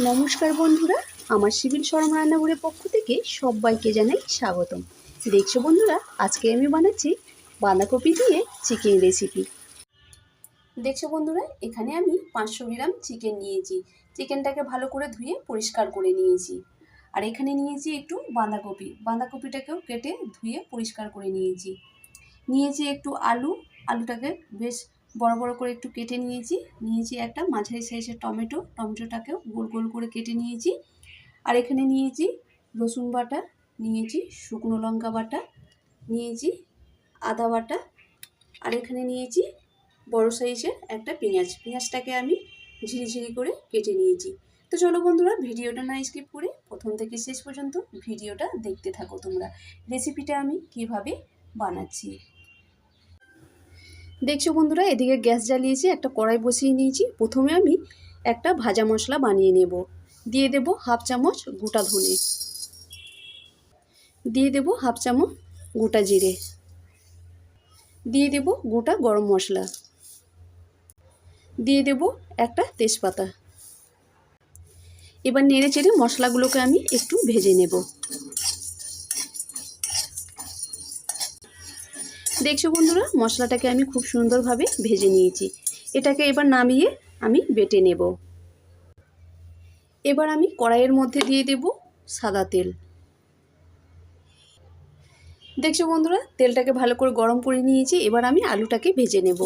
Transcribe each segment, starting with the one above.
নমস্কার বন্ধুরা, আমার সিভিল সরম রান্নাঘরের পক্ষ থেকে সবাইকে জানাই স্বাগতম। দেখছ বন্ধুরা, আজকে আমি বানাচ্ছি বাঁধাকপি দিয়ে চিকেন রেসিপি দেখছ বন্ধুরা, এখানে আমি পাঁচশো গ্রাম চিকেন নিয়েছি। চিকেনটাকে ভালো করে ধুয়ে পরিষ্কার করে নিয়েছি। আর এখানে নিয়েছি একটু বাঁধাকপি। বাঁধাকপিটাকেও কেটে ধুয়ে পরিষ্কার করে নিয়েছি। নিয়েছি একটু আলু। আলুটাকে বেশ বড় বড় করে একটু কেটে নিয়েছি। নিয়েছি একটা মাঝারি সাইজের টমেটো। টমেটোটাকেও গোল গোল করে কেটে নিয়েছি। আর এখানে নিয়েছি রসুন বাটা, নিয়েছি শুকনো লঙ্কা বাটা, নিয়েছি আদা বাটা, আর এখানে নিয়েছি বড় সাইজের একটা পেঁয়াজ। পেঁয়াজটাকে আমি ঝিরিঝিরি করে কেটে নিয়েছি। তো চলো বন্ধুরা, ভিডিওটা না স্কিপ করে প্রথম থেকে শেষ পর্যন্ত ভিডিওটা দেখতে থাকো তোমরা। রেসিপিটা আমি কীভাবে বানাচ্ছি? দেখছ বন্ধুরা, এদিকে গ্যাস জ্বালিয়েছি, একটা কড়াই বসিয়ে নিয়েছি। প্রথমে আমি একটা ভাজা মশলা বানিয়ে নেব। দিয়ে দেব হাফ চামচ গোটা ধনে। দিয়ে দেব হাফ চামচ গোটা জিরে। দিয়ে দেব গোটা গরম মশলা। দিয়ে দেব একটা তেজপাতা। এবার নেড়ে চেড়ে মশলাগুলোকে আমি একটু ভেজে নেব। দেখছ বন্ধুরা, মশলাটাকে আমি খুব সুন্দরভাবে ভেজে নিয়েছি। এটাকে এবার নামিয়ে আমি বেটে নেব। এবার আমি কড়াইয়ের মধ্যে দিয়ে দেব সাদা তেল। দেখছ বন্ধুরা, তেলটাকে ভালো করে গরম করে নিয়েছি, এবার আমি আলুটাকে ভেজে নেব।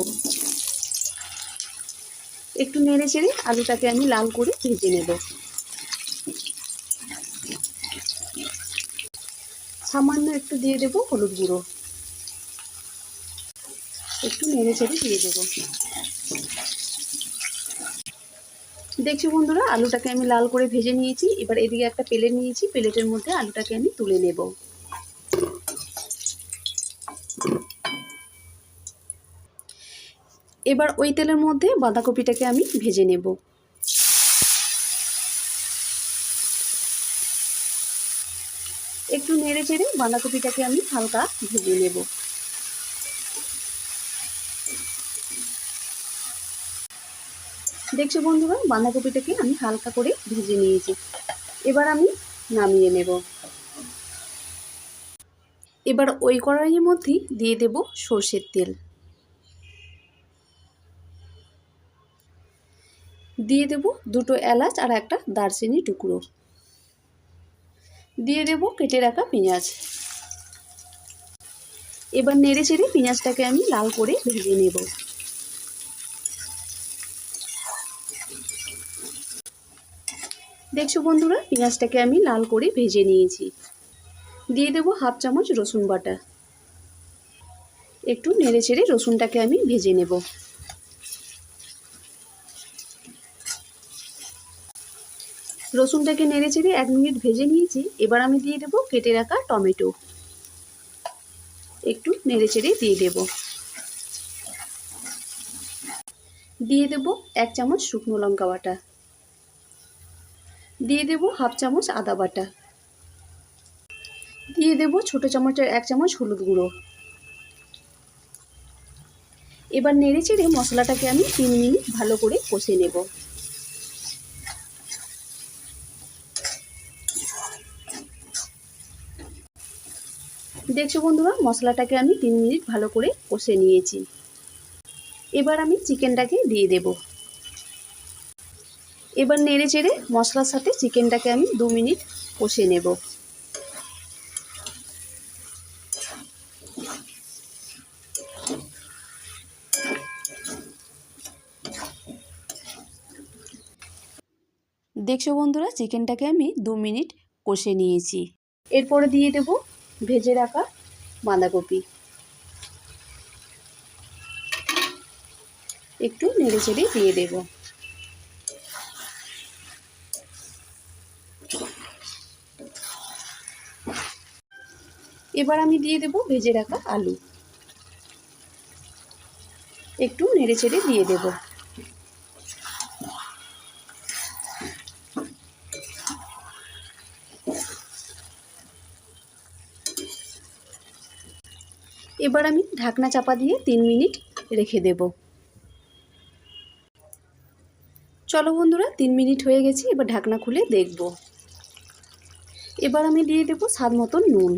একটু নেড়ে চেড়ে আলুটাকে আমি লাল করে ভেজে নেব। সামান্য একটু দিয়ে দেব হলুদ গুঁড়ো। একটু নেড়ে চেড়ে দিয়ে দেবো। দেখছি বন্ধুরা, আলুটাকে আমি লাল করে ভেজে নিয়েছি। এবার এদিকে একটা প্লেট নিয়েছি, প্লেটের মধ্যে আলুটাকে আমি তুলে নেব। এবার ওই তেলের মধ্যে বাঁধাকপিটাকে আমি ভেজে নেব। একটু নেড়ে চেড়ে বাঁধাকপিটাকে আমি হালকা ভেজে নেব। দেখছ বন্ধুরা, বাঁধাকপিটাকে আমি হালকা করে ভেজে নিয়েছি। এবার আমি নামিয়ে নেব। এবার ওই কড়াইয়ের মধ্যেই দিয়ে দেব সর্ষের তেল। দিয়ে দেব দুটো এলাচ আর একটা দারচিনি টুকরো। দিয়ে দেব কেটে রাখা পেঁয়াজ। এবার নেড়ে চেড়ে পেঁয়াজটাকে আমি লাল করে ভেজে নেব। দেখছ বন্ধুরা, পেঁয়াজটাকে আমি লাল করে ভেজে নিয়েছি। দিয়ে দেবো হাফ চামচ রসুন বাটা। একটু নেড়ে চেড়ে রসুনটাকে আমি ভেজে নেব। রসুনটাকে নেড়ে চেড়ে এক মিনিট ভেজে নিয়েছি, এবার আমি দিয়ে দেবো কেটে রাখা টমেটো। একটু নেড়ে চেড়ে দিয়ে দেব। দিয়ে দেব এক চামচ শুকনো লঙ্কা বাটা। দিয়ে দেব হাফ চামচ আদা বাটা। দিয়ে দেব ছোট চামচের এক চামচ হলুদ গুঁড়ো। এবার নেড়ে চেড়ে মশলাটাকে আমি তিন মিনিট ভালো করে কষে নেব। দেখছ বন্ধুরা, মশলাটাকে আমি তিন মিনিট ভালো করে কষে নিয়েছি। এবার আমি চিকেনটাকে দিয়ে দেবো। এবার নেড়ে চেড়ে মশলার সাথে চিকেনটাকে আমি দু মিনিট কষে নেব। দেখছ বন্ধুরা, চিকেনটাকে আমি দু মিনিট কষে নিয়েছি। এরপরে দিয়ে দেব ভেজে রাখা বাঁধাকপি। একটু নেড়ে চেড়ে দিয়ে দেবো। এবার আমি দিয়ে দেব ভেজে রাখা আলু। একটু নেড়ে চেড়ে দিয়ে দেব। এবার আমি ঢাকনা চাপা দিয়ে তিন মিনিট রেখে দেব। চলো বন্ধুরা, তিন মিনিট হয়ে গেছে, এবার ঢাকনা খুলে দেখব। এবার আমি দিয়ে দেব স্বাদ মতন নুন।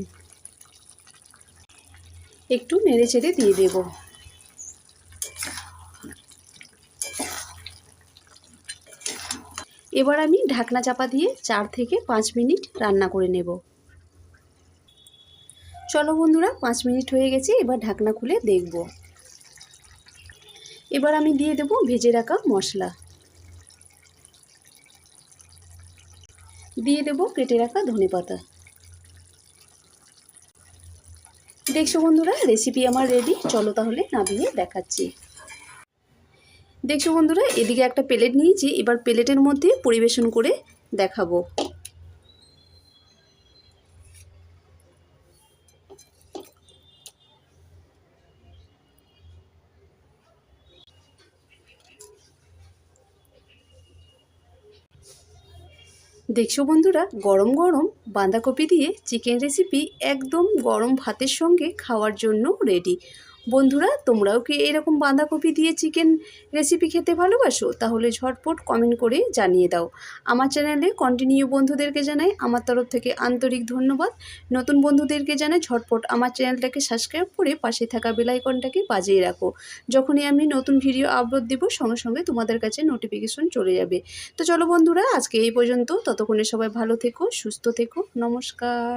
একটু নেড়ে চেড়ে দিয়ে দেব। এবার আমি ঢাকনা চাপা দিয়ে চার থেকে পাঁচ মিনিট রান্না করে নেব। চলো বন্ধুরা, পাঁচ মিনিট হয়ে গেছে, এবার ঢাকনা খুলে দেখব। এবার আমি দিয়ে দেব ভেজে রাখা মশলা। দিয়ে দেব কেটে রাখা ধনে পাতা দেখছ বন্ধুরা রেসিপি আমার রেডি চলো তাহলে নামিয়ে দেখাচ্ছি। দেখছ বন্ধুরা, এদিকে একটা প্লেট নিয়েছি, এবার প্লেটের মধ্যে পরিবেশন করে দেখাবো। দেখছ বন্ধুরা, গরম গরম বাঁধাকপি দিয়ে চিকেন রেসিপি একদম গরম ভাতের সঙ্গে খাওয়ার জন্য রেডি বন্ধুরা, তোমরাও কি এরকম বাঁধাকপি দিয়ে চিকেন রেসিপি খেতে ভালোবাসো? তাহলে ঝটপট কমেন্ট করে জানিয়ে দাও। আমার চ্যানেলে কন্টিনিউ বন্ধুদেরকে জানাই আমার তরফ থেকে আন্তরিক ধন্যবাদ। নতুন বন্ধুদেরকে জানাই ঝটপট আমার চ্যানেলটাকে সাবস্ক্রাইব করে পাশে থাকা বেলাইকনটাকে বাজিয়ে রাখো। যখনই আমি নতুন ভিডিও আপলোড দেবো, সঙ্গে সঙ্গে তোমাদের কাছে নোটিফিকেশন চলে যাবে। তো চলো বন্ধুরা, আজকে এই পর্যন্ত। ততক্ষণে সবাই ভালো থেকো, সুস্থ থেকো। নমস্কার।